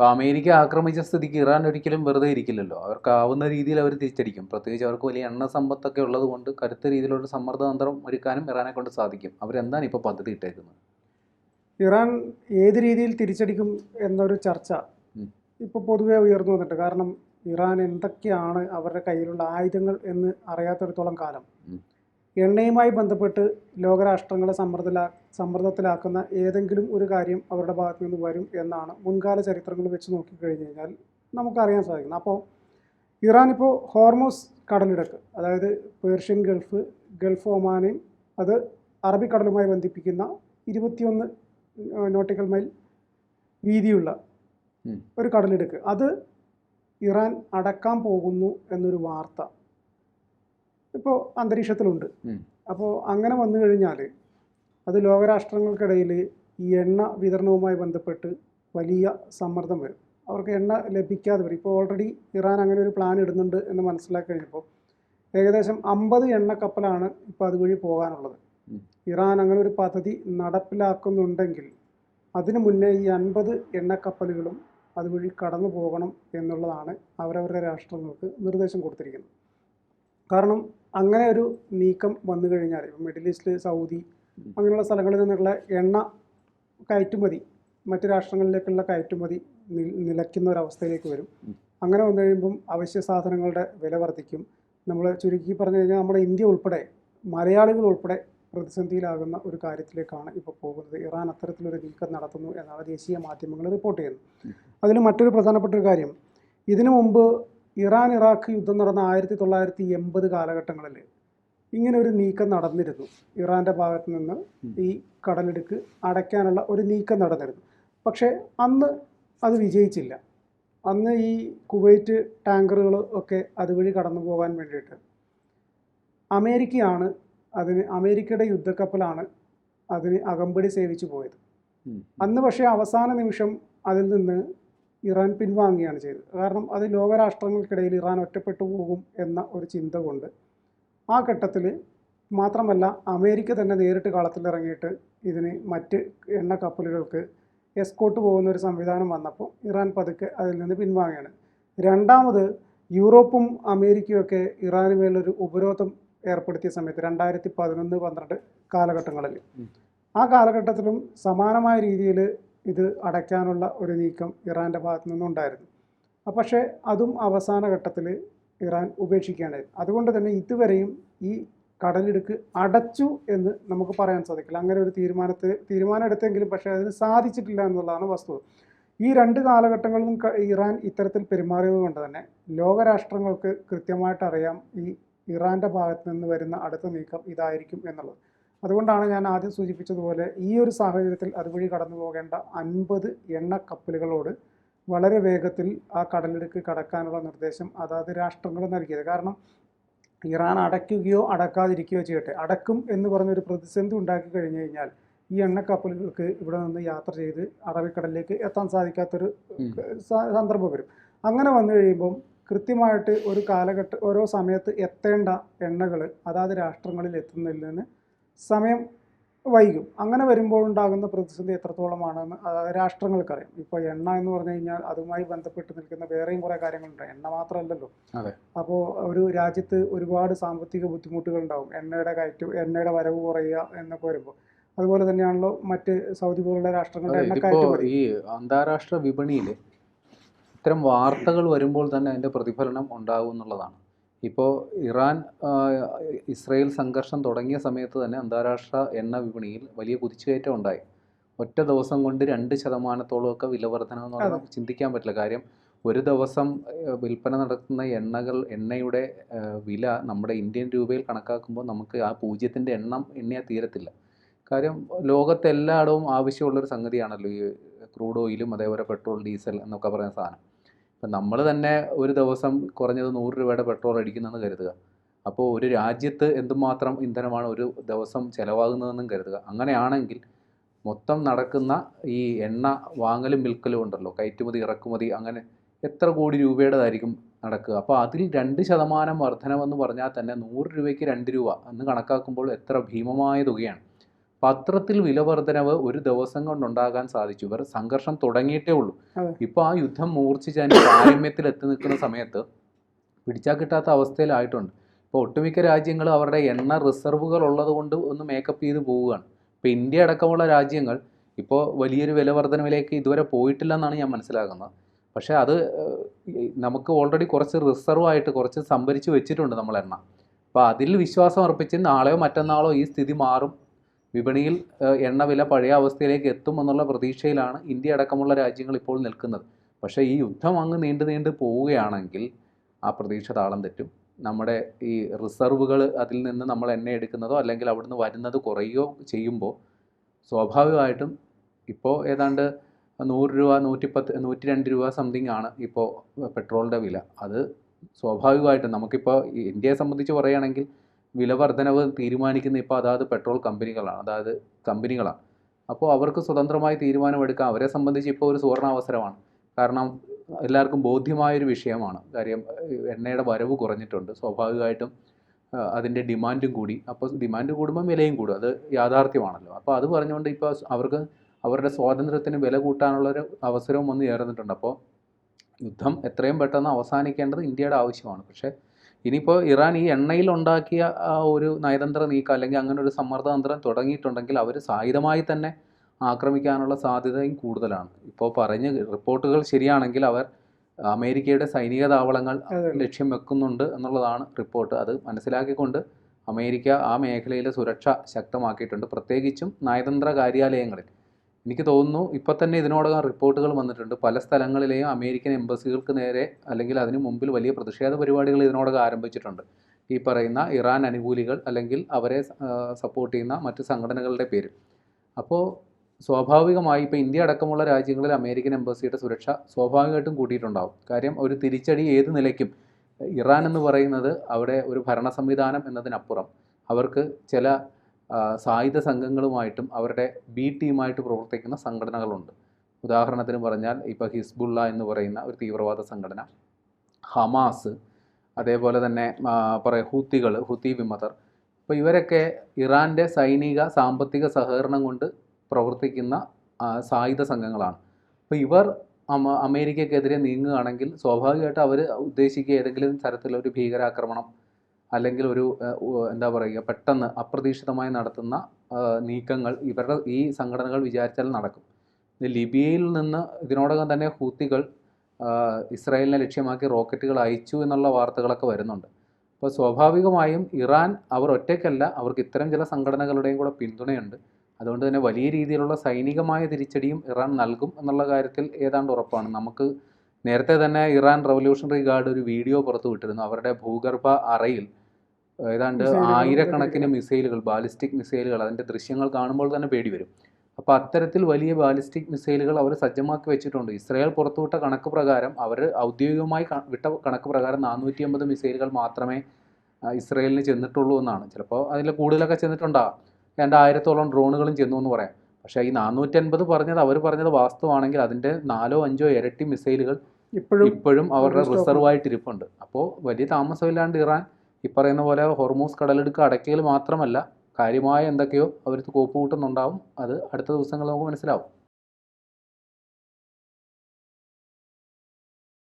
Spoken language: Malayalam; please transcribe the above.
ഇപ്പോൾ അമേരിക്ക ആക്രമിച്ച സ്ഥിതിക്ക് ഇറാൻ ഒരിക്കലും വെറുതെ ഇരിക്കില്ലല്ലോ. അവർക്കാവുന്ന രീതിയിൽ അവർ തിരിച്ചടിക്കും. പ്രത്യേകിച്ച് അവർക്ക് വലിയ എണ്ണ സമ്പത്തൊക്കെ ഉള്ളത് കൊണ്ട് കരുത്ത രീതിയിലുള്ള സമ്മർദ്ദതന്ത്രം ഒരുക്കാനും ഇറാനെ കൊണ്ട് സാധിക്കും. അവരെന്താണ് ഇപ്പോൾ പദ്ധതി ഇട്ടേക്കുന്നത്? ഇറാൻ ഏത് രീതിയിൽ തിരിച്ചടിക്കും എന്നൊരു ചർച്ച ഇപ്പോൾ പൊതുവെ ഉയർന്നു വന്നിട്ട്. കാരണം ഇറാൻ എന്തൊക്കെയാണ് അവരുടെ കയ്യിലുള്ള ആയുധങ്ങൾ എന്ന് അറിയാത്തിടത്തോളം കാലം. എണ്ണയുമായി ബന്ധപ്പെട്ട് ലോകരാഷ്ട്രങ്ങളെ സമ്മർദ്ദലാ സമ്മർദ്ദത്തിലാക്കുന്ന ഏതെങ്കിലും ഒരു കാര്യം അവരുടെ ഭാഗത്തു നിന്ന് വരും എന്നാണ് മുൻകാല ചരിത്രങ്ങൾ വെച്ച് നോക്കിക്കഴിഞ്ഞ് കഴിഞ്ഞാൽ നമുക്കറിയാൻ സാധിക്കുന്നത്. അപ്പോൾ ഇറാൻ ഇപ്പോൾ ഹോർമോസ് കടലിടക്ക് അതായത് പേർഷ്യൻ ഗൾഫ് ഗൾഫ് ഒമാനെയും അത് അറബിക്കടലുമായി ബന്ധിപ്പിക്കുന്ന ഇരുപത്തിയൊന്ന് നോട്ടിക്കൽ മൈൽ വീതിയുള്ള ഒരു കടലിടുക്ക്. അത് ഇറാൻ അടക്കാൻ പോകുന്നു എന്നൊരു വാർത്ത ഇപ്പോൾ അന്തരീക്ഷത്തിലുണ്ട്. അപ്പോൾ അങ്ങനെ വന്നു കഴിഞ്ഞാൽ അത് ലോകരാഷ്ട്രങ്ങൾക്കിടയിൽ ഈ എണ്ണ വിതരണവുമായി ബന്ധപ്പെട്ട് വലിയ സമ്മർദ്ദം വരും. അവർക്ക് എണ്ണ ലഭിക്കാതെ വരും. ഇപ്പോൾ ഓൾറെഡി ഇറാൻ അങ്ങനെ ഒരു പ്ലാൻ ഇടുന്നുണ്ട് എന്ന് മനസ്സിലാക്കി കഴിഞ്ഞപ്പോൾ ഏകദേശം അമ്പത് എണ്ണ കപ്പലാണ് ഇപ്പോൾ അതുവഴി പോകാനുള്ളത്. ഇറാൻ അങ്ങനെ ഒരു പദ്ധതി നടപ്പിലാക്കുന്നുണ്ടെങ്കിൽ അതിനു മുന്നേ ഈ അൻപത് എണ്ണക്കപ്പലുകളും അതുവഴി കടന്നു പോകണം എന്നുള്ളതാണ് അവരവരുടെ രാഷ്ട്രങ്ങൾക്ക് നിർദ്ദേശം കൊടുത്തിരിക്കുന്നത്. കാരണം അങ്ങനെ ഒരു നീക്കം വന്നു കഴിഞ്ഞാൽ മിഡിൽ ഈസ്റ്റിൽ സൗദി അങ്ങനെയുള്ള സ്ഥലങ്ങളിൽ നിന്നുള്ള എണ്ണ കയറ്റുമതി മറ്റു രാഷ്ട്രങ്ങളിലേക്കുള്ള കയറ്റുമതി നിലയ്ക്കുന്ന ഒരവസ്ഥയിലേക്ക് വരും. അങ്ങനെ വന്നു കഴിയുമ്പം അവശ്യ സാധനങ്ങളുടെ വില വർദ്ധിക്കും. നമ്മൾ ചുരുക്കി പറഞ്ഞു കഴിഞ്ഞാൽ നമ്മുടെ ഇന്ത്യ ഉൾപ്പെടെ മലയാളികൾ ഉൾപ്പെടെ പ്രതിസന്ധിയിലാകുന്ന ഒരു കാര്യത്തിലേക്കാണ് ഇപ്പോൾ പോകുന്നത്. ഇറാൻ അത്തരത്തിലൊരു നീക്കം നടത്തുന്നു എന്നാണ് ദേശീയ മാധ്യമങ്ങൾ റിപ്പോർട്ട് ചെയ്യുന്നത്. അതിൽ മറ്റൊരു പ്രധാനപ്പെട്ട ഒരു കാര്യം ഇതിനു മുമ്പ് ഇറാൻ ഇറാഖ് യുദ്ധം നടന്ന ആയിരത്തി തൊള്ളായിരത്തി എൺപത് കാലഘട്ടങ്ങളിൽ ഇങ്ങനെ ഒരു നീക്കം നടന്നിരുന്നു. ഇറാന്റെ ഭാഗത്ത് നിന്ന് ഈ കടലെടുക്ക് അടയ്ക്കാനുള്ള ഒരു നീക്കം നടന്നിരുന്നു. പക്ഷേ അന്ന് അത് വിജയിച്ചില്ല. അന്ന് ഈ കുവൈറ്റ് ടാങ്കറുകൾ ഒക്കെ അതുവഴി കടന്നു പോകാൻ വേണ്ടിയിട്ട് അമേരിക്കയാണ് അതിന് അമേരിക്കയുടെ യുദ്ധക്കപ്പലാണ് അതിന് അകമ്പടി സേവിച്ചു പോയത്. അന്ന് പക്ഷേ അവസാന നിമിഷം അതിൽ നിന്ന് ഇറാൻ പിൻവാങ്ങുകയാണ് ചെയ്തത്. കാരണം അത് ലോകരാഷ്ട്രങ്ങൾക്കിടയിൽ ഇറാൻ ഒറ്റപ്പെട്ടു പോകും എന്ന ഒരു ചിന്ത കൊണ്ട് ആ ഘട്ടത്തിൽ മാത്രമല്ല അമേരിക്ക തന്നെ നേരിട്ട് കളത്തിലിറങ്ങിയിട്ട് ഇതിന് മറ്റ് എണ്ണ കപ്പലുകൾക്ക് എസ്കോട്ട് പോകുന്ന ഒരു സംവിധാനം വന്നപ്പോൾ ഇറാൻ പതുക്കെ അതിൽ നിന്ന് പിൻവാങ്ങുകയാണ്. രണ്ടാമത് യൂറോപ്പും അമേരിക്കയും ഒക്കെ ഇറാന് മേലൊരു ഉപരോധം ഏർപ്പെടുത്തിയ സമയത്ത് രണ്ടായിരത്തി പതിനൊന്ന് പന്ത്രണ്ട് കാലഘട്ടങ്ങളിൽ. ആ കാലഘട്ടത്തിലും സമാനമായ രീതിയിൽ ഇത് അടയ്ക്കാനുള്ള ഒരു നീക്കം ഇറാന്റെ ഭാഗത്തു നിന്നുണ്ടായിരുന്നു. പക്ഷേ അതും അവസാന ഘട്ടത്തിൽ ഇറാൻ ഉപേക്ഷിക്കുകയാണ് അതുകൊണ്ട് തന്നെ ഇതുവരെയും ഈ കടലിടുക്ക് അടച്ചു എന്ന് നമുക്ക് പറയാൻ സാധിക്കില്ല. അങ്ങനെ ഒരു തീരുമാനത്തിൽ തീരുമാനം എടുത്തെങ്കിലും പക്ഷേ അതിന് സാധിച്ചിട്ടില്ല എന്നുള്ളതാണ് വസ്തുത. ഈ രണ്ട് കാലഘട്ടങ്ങളിലും ഇറാൻ ഇത്തരത്തിൽ പെരുമാറിയത് കൊണ്ട് തന്നെ ലോകരാഷ്ട്രങ്ങൾക്ക് കൃത്യമായിട്ട് അറിയാം ഈ ഇറാന്റെ ഭാഗത്ത് നിന്ന് വരുന്ന അടുത്ത നീക്കം ഇതായിരിക്കും എന്നുള്ളത്. അതുകൊണ്ടാണ് ഞാൻ ആദ്യം സൂചിപ്പിച്ചതുപോലെ ഈ ഒരു സാഹചര്യത്തിൽ അതുവഴി കടന്നു പോകേണ്ട അൻപത് എണ്ണ കപ്പലുകളോട് വളരെ വേഗത്തിൽ ആ കടലിടുക്ക് കടക്കാനുള്ള നിർദ്ദേശം അതാത് രാഷ്ട്രങ്ങൾ നൽകിയത് കാരണം ഇറാൻ അടയ്ക്കുകയോ അടക്കാതിരിക്കുകയോ ചെയ്യട്ടെ അടക്കും എന്ന് പറഞ്ഞൊരു പ്രതിസന്ധി ഉണ്ടാക്കി കഴിഞ്ഞു കഴിഞ്ഞാൽ ഈ എണ്ണക്കപ്പലുകൾക്ക് ഇവിടെ നിന്ന് യാത്ര ചെയ്ത് അറബിക്കടലിലേക്ക് എത്താൻ സാധിക്കാത്തൊരു. സന്ദർഭം വരും അങ്ങനെ വന്നു കഴിയുമ്പം കൃത്യമായിട്ട് ഒരു കാലഘട്ട ഓരോ സമയത്ത് എത്തേണ്ട എണ്ണകൾ അതാത് രാഷ്ട്രങ്ങളിൽ എത്തുന്നതിൽ നിന്ന് സമയം വൈകും. അങ്ങനെ വരുമ്പോൾ ഉണ്ടാകുന്ന പ്രതിസന്ധി എത്രത്തോളമാണെന്ന് രാഷ്ട്രങ്ങൾക്കറിയാം. ഇപ്പോൾ എണ്ണ എന്ന് പറഞ്ഞു കഴിഞ്ഞാൽ അതുമായി ബന്ധപ്പെട്ട് നിൽക്കുന്ന വേറെയും കുറേ കാര്യങ്ങളുണ്ട്. എണ്ണ മാത്രമല്ലല്ലോ. അപ്പോൾ ഒരു രാജ്യത്ത് ഒരുപാട് സാമ്പത്തിക ബുദ്ധിമുട്ടുകൾ ഉണ്ടാവും എണ്ണയുടെ കയറ്റു എണ്ണയുടെ വരവ് കുറയുക എന്നൊക്കെ വരുമ്പോൾ. അതുപോലെ തന്നെയാണല്ലോ മറ്റ് സൗദി പോലുള്ള രാഷ്ട്രങ്ങളുടെ എണ്ണ കയറ്റുമതി ഈ അന്താരാഷ്ട്ര വിപണിയിൽ ഇത്തരം വാർത്തകൾ വരുമ്പോൾ തന്നെ അതിന്റെ പ്രതിഫലനം ഉണ്ടാകും എന്നുള്ളതാണ്. ഇപ്പോൾ ഇറാൻ ഇസ്രയേൽ സംഘർഷം തുടങ്ങിയ സമയത്ത് തന്നെ അന്താരാഷ്ട്ര എണ്ണ വിപണിയിൽ വലിയ കുതിച്ചുകയറ്റം ഉണ്ടായി. ഒറ്റ ദിവസം കൊണ്ട് രണ്ട് ശതമാനത്തോളമൊക്കെ വില വർധന എന്ന് പറഞ്ഞാൽ ചിന്തിക്കാൻ പറ്റില്ല. കാര്യം ഒരു ദിവസം വിൽപ്പന നടത്തുന്ന എണ്ണകൾ എണ്ണയുടെ വില നമ്മുടെ ഇന്ത്യൻ രൂപയിൽ കണക്കാക്കുമ്പോൾ നമുക്ക് ആ പൂജ്യത്തിന്റെ എണ്ണം എണ്ണിയാൽ തീരത്തില്ല. കാര്യം ലോകത്തെല്ലായിടവും ആവശ്യമുള്ളൊരു സംഗതിയാണല്ലോ ഈ ക്രൂഡ് ഓയിലും അതേപോലെ പെട്രോൾ ഡീസൽ എന്നൊക്കെ പറയുന്ന സാധനം. ഇപ്പം നമ്മൾ തന്നെ ഒരു ദിവസം കുറഞ്ഞത് നൂറ് രൂപയുടെ പെട്രോൾ അടിക്കുന്നതെന്ന് കരുതുക. അപ്പോൾ ഒരു രാജ്യത്ത് എന്തുമാത്രം ഇന്ധനമാണ് ഒരു ദിവസം ചിലവാകുന്നതെന്നും കരുതുക. അങ്ങനെയാണെങ്കിൽ മൊത്തം നടക്കുന്ന ഈ എണ്ണ വാങ്ങലും വിൽക്കലും ഉണ്ടല്ലോ. കയറ്റുമതി ഇറക്കുമതി അങ്ങനെ എത്ര കോടി രൂപയുടേതായിരിക്കും നടക്കുക. അപ്പോൾ അതിൽ രണ്ട് ശതമാനം വർധനമെന്ന് പറഞ്ഞാൽ തന്നെ നൂറ് രൂപയ്ക്ക് രണ്ട് രൂപ എന്ന് കണക്കാക്കുമ്പോൾ എത്ര ഭീമമായ തുകയാണ്. വിലവർദ്ധനവ് വില വർധനവ് ഒരു ദിവസം കൊണ്ടുണ്ടാകാൻ സാധിച്ചു. ഇവർ സംഘർഷം തുടങ്ങിയിട്ടേ ഉള്ളൂ. ഇപ്പൊ ഇപ്പോൾ ആ യുദ്ധം മൂർച്ഛിച്ച് അതിന്റെ പാരമ്യത്തിൽ എത്തി നിൽക്കുന്ന സമയത്ത് പിടിച്ചാൽ കിട്ടാത്ത അവസ്ഥയിലായിട്ടുണ്ട്. ഇപ്പോൾ ഒട്ടുമിക്ക രാജ്യങ്ങൾ അവരുടെ എണ്ണ റിസർവുകൾ ഉള്ളത് കൊണ്ട് ഒന്ന് മേക്കപ്പ് ചെയ്ത് പോവുകയാണ്. ഇപ്പോൾ ഇന്ത്യ അടക്കമുള്ള രാജ്യങ്ങൾ ഇപ്പോൾ വലിയൊരു വില വർധനവിലേക്ക് ഇതുവരെ പോയിട്ടില്ല എന്നാണ് ഞാൻ മനസ്സിലാക്കുന്നത്. പക്ഷേ അത് നമുക്ക് ഓൾറെഡി കുറച്ച് റിസർവ് ആയിട്ട് കുറച്ച് സംഭരിച്ച് വെച്ചിട്ടുണ്ട് നമ്മൾ എണ്ണ. അപ്പോൾ അതിൽ വിശ്വാസം അർപ്പിച്ച് നാളെയോ മറ്റന്നാളോ ഈ സ്ഥിതി മാറും വിപണിയിൽ എണ്ണവില എണ്ണ വില പഴയ അവസ്ഥയിലേക്ക് എത്തുമെന്നുള്ള പ്രതീക്ഷയിലാണ് ഇന്ത്യ അടക്കമുള്ള രാജ്യങ്ങൾ ഇപ്പോൾ നിൽക്കുന്നത്. പക്ഷേ ഈ യുദ്ധം അങ്ങ് നീണ്ടു നീണ്ടു പോവുകയാണെങ്കിൽ ആ പ്രതീക്ഷ താളം തെറ്റും. നമ്മുടെ ഈ റിസർവുകൾ അതിൽ നിന്ന് നമ്മൾ എണ്ണ എടുക്കുന്നതോ അല്ലെങ്കിൽ അവിടുന്ന് വരുന്നത് കുറയുകയോ ചെയ്യുമ്പോൾ സ്വാഭാവികമായിട്ടും ഇപ്പോൾ ഏതാണ്ട് നൂറ് രൂപ നൂറ്റിപ്പത്ത് നൂറ്റി രണ്ട് രൂപ സംതിങ് ആണ് ഇപ്പോൾ പെട്രോളിന്റെ വില. അത് സ്വാഭാവികമായിട്ടും നമുക്കിപ്പോൾ ഇന്ത്യയെ സംബന്ധിച്ച് പറയുകയാണെങ്കിൽ വില വർധനവ് തീരുമാനിക്കുന്ന ഇപ്പോൾ അതാത് പെട്രോൾ കമ്പനികളാണ് അതായത് കമ്പനികളാണ്. അപ്പോൾ അവർക്ക് സ്വതന്ത്രമായി തീരുമാനമെടുക്കാം അവരെ സംബന്ധിച്ച് ഇപ്പോൾ ഒരു സുവർണാവസരമാണ്. കാരണം എല്ലാവർക്കും ബോധ്യമായൊരു വിഷയമാണ്. കാര്യം എണ്ണയുടെ വരവ് കുറഞ്ഞിട്ടുണ്ട്. സ്വാഭാവികമായിട്ടും അതിന്റെ ഡിമാൻഡും കൂടി. അപ്പോൾ ഡിമാൻഡ് കൂടുമ്പോൾ വിലയും കൂടും. അത് യാഥാർത്ഥ്യമാണല്ലോ. അപ്പോൾ അത് പറഞ്ഞുകൊണ്ട് ഇപ്പോൾ അവർക്ക് അവരുടെ സ്വാതന്ത്ര്യത്തിന് വില കൂട്ടാനുള്ളൊരു അവസരവും വന്ന് ചേർന്നിട്ടുണ്ട്. അപ്പോൾ യുദ്ധം എത്രയും പെട്ടെന്ന് അവസാനിക്കേണ്ടത് ഇന്ത്യയുടെ ആവശ്യമാണ്. പക്ഷേ ഇനിയിപ്പോൾ ഇറാൻ ഈ എണ്ണയിൽ ഉണ്ടാക്കിയ ആ ഒരു നയതന്ത്ര നീക്കം അല്ലെങ്കിൽ അങ്ങനെ ഒരു സമ്മർദ്ദതന്ത്രം തുടങ്ങിയിട്ടുണ്ടെങ്കിൽ അവർ സായുധമായി തന്നെ ആക്രമിക്കാനുള്ള സാധ്യതയും കൂടുതലാണ്. ഇപ്പോൾ പറഞ്ഞ റിപ്പോർട്ടുകൾ ശരിയാണെങ്കിൽ അവർ അമേരിക്കയുടെ സൈനിക താവളങ്ങൾ ലക്ഷ്യം വെക്കുന്നുണ്ട് എന്നുള്ളതാണ് റിപ്പോർട്ട്. അത് മനസ്സിലാക്കിക്കൊണ്ട് അമേരിക്ക ആ മേഖലയിലെ സുരക്ഷ ശക്തമാക്കിയിട്ടുണ്ട്. പ്രത്യേകിച്ചും നയതന്ത്ര കാര്യാലയങ്ങളിൽ. എനിക്ക് തോന്നുന്നു ഇപ്പോൾ തന്നെ ഇതിനോടകം റിപ്പോർട്ടുകൾ വന്നിട്ടുണ്ട്. പല സ്ഥലങ്ങളിലെയും അമേരിക്കൻ എംബസികൾക്ക് നേരെ അല്ലെങ്കിൽ അതിനു മുമ്പിൽ വലിയ പ്രതിഷേധ പരിപാടികൾ ഇതിനോടകം ആരംഭിച്ചിട്ടുണ്ട്. ഈ പറയുന്ന ഇറാൻ അനുകൂലികൾ അല്ലെങ്കിൽ അവരെ സപ്പോർട്ട് ചെയ്യുന്ന മറ്റ് സംഘടനകളുടെ പേര് അപ്പോൾ സ്വാഭാവികമായി ഇപ്പോൾ ഇന്ത്യ അടക്കമുള്ള രാജ്യങ്ങളിൽ അമേരിക്കൻ എംബസിയുടെ സുരക്ഷ സ്വാഭാവികമായിട്ടും കൂട്ടിയിട്ടുണ്ടാവും. കാര്യം ഒരു തിരിച്ചടി ഏത് നിലയ്ക്കും ഇറാൻ എന്ന് പറയുന്നത് അവിടെ ഒരു ഭരണ സംവിധാനം എന്നതിനപ്പുറം. അവർക്ക് ചില സായുധ സംഘങ്ങളുമായിട്ടും അവരുടെ ബി ടീമായിട്ട് പ്രവർത്തിക്കുന്ന സംഘടനകളുണ്ട്. ഉദാഹരണത്തിന് പറഞ്ഞാൽ ഇപ്പോൾ ഹിസ്ബുള്ള എന്ന് പറയുന്ന ഒരു തീവ്രവാദ സംഘടന ഹമാസ് അതേപോലെ തന്നെ പറയ ഹൂത്തികൾ ഹൂത്തി വിമതർ. അപ്പോൾ ഇവരൊക്കെ ഇറാന്റെ സൈനിക സാമ്പത്തിക സഹകരണം കൊണ്ട് പ്രവർത്തിക്കുന്ന സായുധ സംഘങ്ങളാണ്. അപ്പോൾ ഇവർ അമേരിക്കക്കെതിരെ നീങ്ങുകയാണെങ്കിൽ സ്വാഭാവികമായിട്ട് അവർ ഉദ്ദേശിക്കുക ഏതെങ്കിലും തരത്തിലുള്ള ഒരു ഭീകരാക്രമണം അല്ലെങ്കിൽ ഒരു എന്താ പറയുക പെട്ടെന്ന് അപ്രതീക്ഷിതമായി നടത്തുന്ന നീക്കങ്ങൾ ഇവരുടെ ഈ സംഘടനകൾ വിചാരിച്ചാൽ നടക്കും. ലിബിയയിൽ നിന്ന് ഇതിനോടകം തന്നെ ഹൂത്തികൾ ഇസ്രായേലിനെ ലക്ഷ്യമാക്കി റോക്കറ്റുകൾ അയച്ചു എന്നുള്ള വാർത്തകളൊക്കെ വരുന്നുണ്ട്. അപ്പോൾ സ്വാഭാവികമായും ഇറാൻ അവർ ഒറ്റയ്ക്കല്ല അവർക്ക് ഇത്തരം ചില സംഘടനകളുടെയും കൂടെ പിന്തുണയുണ്ട്. അതുകൊണ്ട് തന്നെ വലിയ രീതിയിലുള്ള സൈനികമായ തിരിച്ചടിയും ഇറാൻ നൽകും എന്നുള്ള കാര്യത്തിൽ ഏതാണ്ട് ഉറപ്പാണ്. നമുക്ക് നേരത്തെ തന്നെ ഇറാൻ റവല്യൂഷണറി ഗാർഡ് ഒരു വീഡിയോ പുറത്തു വിട്ടിരുന്നു അവരുടെ ഭൂഗർഭ അറയിൽ ഏതാണ്ട് ആയിരക്കണക്കിന് മിസൈലുകൾ ബാലിസ്റ്റിക് മിസൈലുകൾ അതിന്റെ ദൃശ്യങ്ങൾ കാണുമ്പോൾ തന്നെ പേടി വരും. അപ്പോൾ അത്തരത്തിൽ വലിയ ബാലിസ്റ്റിക് മിസൈലുകൾ അവർ സജ്ജമാക്കി വെച്ചിട്ടുണ്ട്. ഇസ്രായേൽ പുറത്തുവിട്ട കണക്ക് പ്രകാരം അവർ ഔദ്യോഗികമായി വിട്ട കണക്ക് പ്രകാരം നാനൂറ്റി അമ്പത് മിസൈലുകൾ മാത്രമേ ഇസ്രയേലിന് ചെന്നിട്ടുള്ളൂ എന്നാണ്. ചിലപ്പോൾ അതിൽ കൂടുതലൊക്കെ ചെന്നിട്ടുണ്ടാകാം രണ്ടായിരത്തോളം ഡ്രോണുകളും ചെന്നു എന്ന് പറയാം. പക്ഷേ ഈ നാനൂറ്റൻപത് പറഞ്ഞത് അവർ പറഞ്ഞത് വാസ്തവമാണെങ്കിൽ അതിന്റെ നാലോ അഞ്ചോ ഇരട്ടി മിസൈലുകൾ ഇപ്പോഴും ഇപ്പോഴും അവരുടെ റിസർവായിട്ട് ഇരിപ്പുണ്ട് അപ്പോൾ വലിയ താമസമില്ലാണ്ട് ഇറാൻ ഈ പറയുന്ന പോലെ ഹോർമൂസ് കടലെടുക്ക് അടയ്ക്കൽ മാത്രമല്ല കാര്യമായ എന്തൊക്കെയോ അവർ കോപ്പ് കൂട്ടുന്നുണ്ടാവും അത് അടുത്ത ദിവസങ്ങൾ നമുക്ക് മനസ്സിലാവും.